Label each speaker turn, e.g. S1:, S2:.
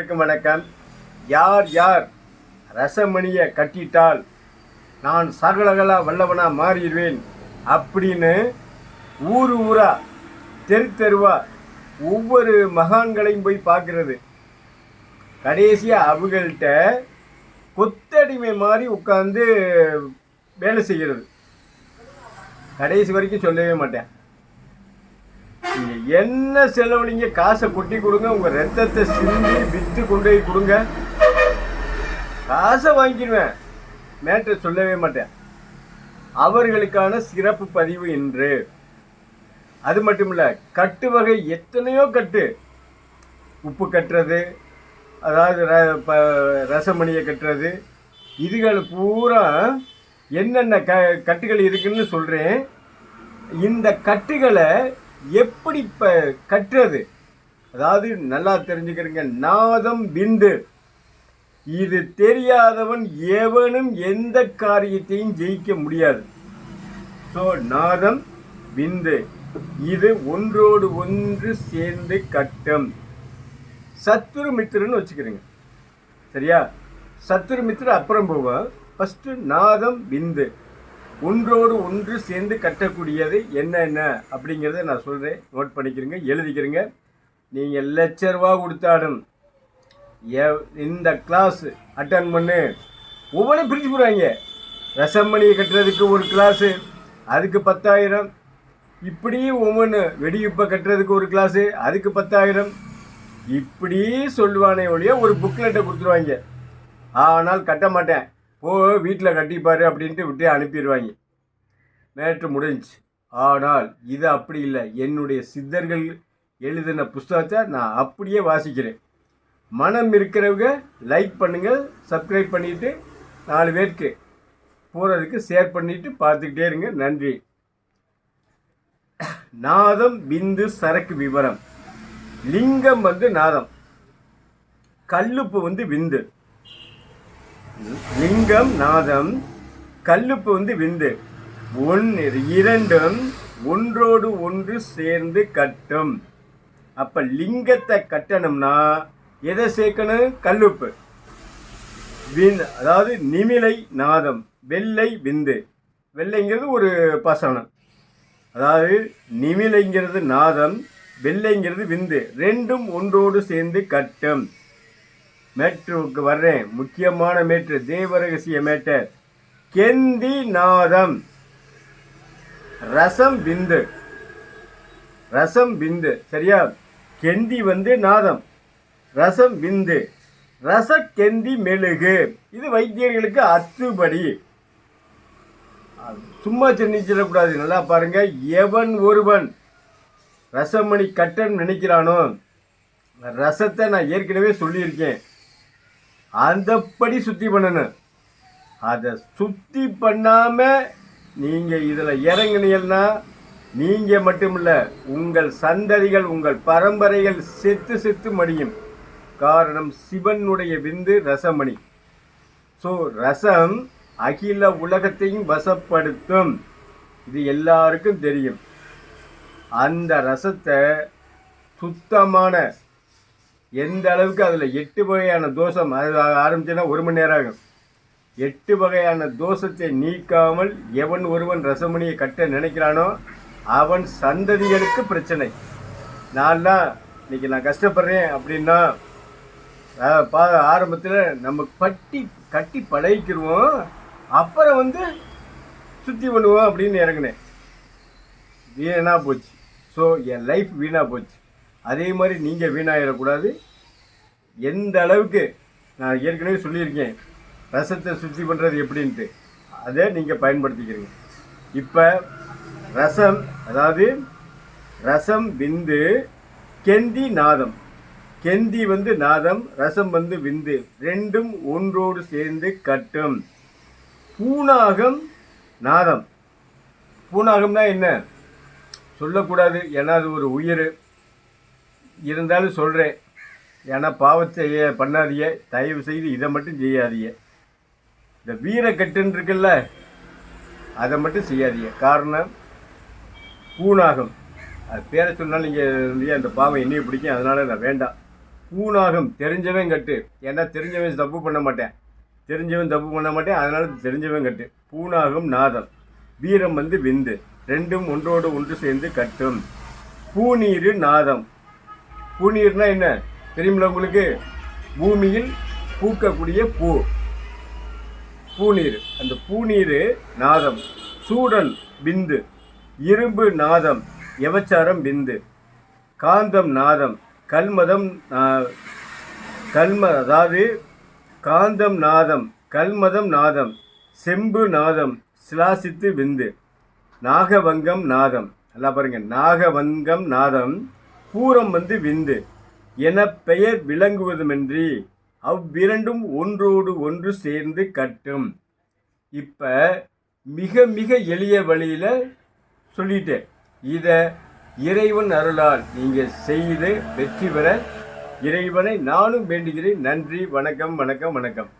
S1: அனைவருக்கும் வணக்கம். யார் யார் ரசமணியை கட்டிட்டால் நான் சகலகலா வல்லவனா மாறிடுவேன் அப்படின்னு ஊர் ஊரா தெரு தெருவா ஒவ்வொரு மகான்களையும் போய் பார்க்கறது. கடைசியாக அவங்கள்ட்ட கொத்தடிமை மாதிரி உட்காந்து வேலை செய்கிறது. கடைசி வரைக்கும் சொல்லவே மாட்டேன். என்ன செலவழிங்க காசை கொட்டி கொடுங்க உங்க ரத்தத்தை சிந்தி வித்து கொண்டு போய் கொடுங்க. காசை வாங்கிடுவேன். மேட்டை சொல்லவே மாட்டேன். அவர்களுக்கான சிறப்பு பதிவு என்று அது மட்டும் இல்லை கட்டு வகை எத்தனையோ கட்டு. உப்பு கட்டுறது அதாவது ர- ப- ரசமணியை கட்டுறது. இதுகள் பூரா என்னென்ன க கட்டுகள் இருக்குன்னு சொல்கிறேன் இந்த கட்டுகளை எப்படி இப்போ கட்டுறது அதாவது நல்லா தெரிஞ்சுக்கிறீங்க. நாதம் விந்து இது தெரியாதவன் எவனும் எந்த காரியத்தையும் ஜெயிக்க முடியாது. ஸோ நாதம் விந்து இது ஒன்றோடு ஒன்று சேர்ந்து கட்டும். சத்துரு மித்திரன்னு வச்சுக்கிறீங்க. சரியா? சத்துரு மித்திர அப்புறம் போவோம் ஃபஸ்ட்டு நாதம் விந்து ஒன்றோடு ஒன்று சேர்ந்து கட்டக்கூடியது என்னென்ன அப்படிங்கிறத நான் சொல்கிறேன் நோட் பண்ணிக்கிறீங்க எழுதிக்கிறீங்க நீங்கள் லட்ச ரூபா கொடுத்தாலும் எ- இந்த கிளாஸ் அட்டன் பண்ணு. ஒவ்வொன்றும் பிரித்து போடுவாங்க மணியை கட்டுறதுக்கு ஒரு கிளாஸு அதுக்கு பத்தாயிரம். இப்படியும் ஒவ்வொன்று வெடியுப்பை கட்டுறதுக்கு ஒரு கிளாஸு அதுக்கு பத்தாயிரம். இப்படி சொல்லுவானே ஒழிய ஒரு புக்லெட்டை கொடுத்துருவாங்க. ஆனால் கட்ட மாட்டேன். போ வீட்டில் கட்டிப்பாரு அப்படின்ட்டு விட்டு அனுப்பிடுவாங்க. மேட்ரு முடிஞ்சுச்சு. ஆனால் இது அப்படி இல்லை. என்னுடைய சித்தர்கள் எழுதின புஸ்தகத்தை நான் அப்படியே வாசிக்கிறேன். மனம் இருக்கிறவங்க லைக் பண்ணுங்கள் சப்ஸ்கிரைப் பண்ணிவிட்டு நாலு பேருக்கு போகிறதுக்கு ஷேர் பண்ணிவிட்டு பார்த்துக்கிட்டே இருங்க. நன்றி. நாதம் பிந்து சரக்கு விவரம். லிங்கம் வந்து நாதம். கல்லுப்பு வந்து விந்து. லிங்கம் நாதம் கல்லுப்பு வந்து விந்து. ஒன்று இரண்டும் ஒன்றோடு ஒன்று சேர்ந்து கட்டும். அப்ப லிங்கத்தை கட்டணும்னா எதை சேர்க்கணும்? கல்லுப்பு. வின் அதாவது நிமிலை நாதம் வெள்ளை விந்து. வெள்ளைங்கிறது ஒரு பசனம். அதாவது நிமிலைங்கிறது நாதம் வெள்ளைங்கிறது விந்து. ரெண்டும் ஒன்றோடு சேர்ந்து கட்டும். மேட்ருக்கு வர்றேன். முக்கியமான மேட்ரு தேவரகசிய மேட்டர் கெந்தி நாதம். ரசம் விந்து ரசம் விந்து சரியா? கெந்தி வந்து நாதம். ரசம் விந்து ரசக்கெந்தி மெழுகு. இது வைத்தியர்களுக்கு அத்துபடி. சும்மா சென்னிச்சிடக்கூடாது நல்லா பாருங்க. எவன் ஒருவன் ரசமணி கட்டன் நினைக்கிறானோ ரசத்தை நான் ஏற்கனவே சொல்லியிருக்கேன். அந்தப்படி சுத்தி பண்ணணும். அதை சுத்தி பண்ணாம நீங்க இதுல இறங்குனீங்கன்னா நீங்க மட்டுமில்ல உங்கள் சந்ததிகள் உங்கள் பரம்பரைகள் செத்து செத்து மடியும். காரணம் சிவனுடைய விந்து ரசமணி. ஸோ ரசம் அகில உலகத்தையும் வசப்படுத்தும். இது எல்லாருக்கும் தெரியும். அந்த ரசத்தை சுத்தமான எந்த அளவுக்கு அதில் எட்டு வகையான தோஷம் அது ஆரம்பிச்சுன்னா ஒரு மணி நேரம் ஆகும். எட்டு வகையான தோஷத்தை நீக்காமல் எவன் ஒருவன் ரசமணியை கட்ட நினைக்கிறானோ அவன் சந்ததிகளுக்கு பிரச்சனை. நான்லாம் இன்னைக்கு நான் கஷ்டப்படுறேன் அப்படின்னா பா ஆரம்பத்தில் நம்ம பட்டி கட்டி பழகிக்கிடுவோம் அப்புறம் வந்து சுற்றி பண்ணுவோம் அப்படின்னு இறங்கினேன். வீணாக போச்சு. ஸோ என் லைஃப் வீணாக போச்சு. அதே மாதிரி நீங்கள் வீணாயிடக்கூடாது. எந்த அளவுக்கு நான் ஏற்கனவே சொல்லியிருக்கேன் ரசத்தை சுத்தி பண்ணுறது எப்படின்ட்டு அதை நீங்கள் பயன்படுத்திக்கிறீங்க. இப்போ ரசம் அதாவது ரசம் விந்து கெந்தி நாதம். கெந்தி வந்து நாதம் ரசம் வந்து விந்து ரெண்டும் ஒன்றோடு சேர்ந்து கட்டும். பூனாகம் நாதம். பூனாகம்னா என்ன? சொல்லக்கூடாது ஏன்னா அது ஒரு உயிர். இருந்தாலும் சொல்கிறேன் ஏன்னா பாவத்தை பண்ணாதிய தயவு செய்து இதை மட்டும் செய்யாதிய இந்த வீரக்கட்டுன்னு இருக்குல்ல அதை மட்டும் செய்யாதீங்க. காரணம் பூனாகம் அது பேரை சொன்னால் நீங்கள் அந்த பாவம் என்னையும் பிடிக்கும். அதனால் நான் வேண்டாம். பூனாகம் தெரிஞ்சவன் கட்டு. ஏன்னா தெரிஞ்சவன் தப்பு பண்ண மாட்டேன். தெரிஞ்சவன் தப்பு பண்ண மாட்டேன். அதனால் தெரிஞ்சவன் கட்டு. பூனாகம் நாதம். வீரம் வந்து விந்து. ரெண்டும் ஒன்றோடு ஒன்று சேர்ந்து கட்டும். பூநீர் நாதம். பூநீர்னா என்ன? தெரியுமில்ல உங்களுக்கு? பூமியில் பூக்கக்கூடிய பூ. பூநீர். அந்த பூநீர் நாதம். சூடல் பிந்து. இரும்பு நாதம். எவச்சாரம் பிந்து. காந்தம் நாதம். கல்மதம் நா- கல்ம அதாவது காந்தம் நாதம். கல்மதம் நாதம். செம்பு நாதம். சிலாசித்து விந்து நாகவங்கம் நாதம். நல்லா பாருங்கள் நாகவங்கம் நாதம். பூரம் வந்து விந்து. என பெயர் விளங்குவதுமின்றி அவ்விரண்டும் ஒன்றோடு ஒன்று சேர்ந்து கட்டும். இப்போ மிக மிக எளிய வழியில் சொல்லிட்டேன் இதை இறைவன் அருளால் நீங்கள் செய்து வெற்றி பெற இறைவனை நானும் வேண்டுகிறேன். நன்றி வணக்கம் வணக்கம் வணக்கம்.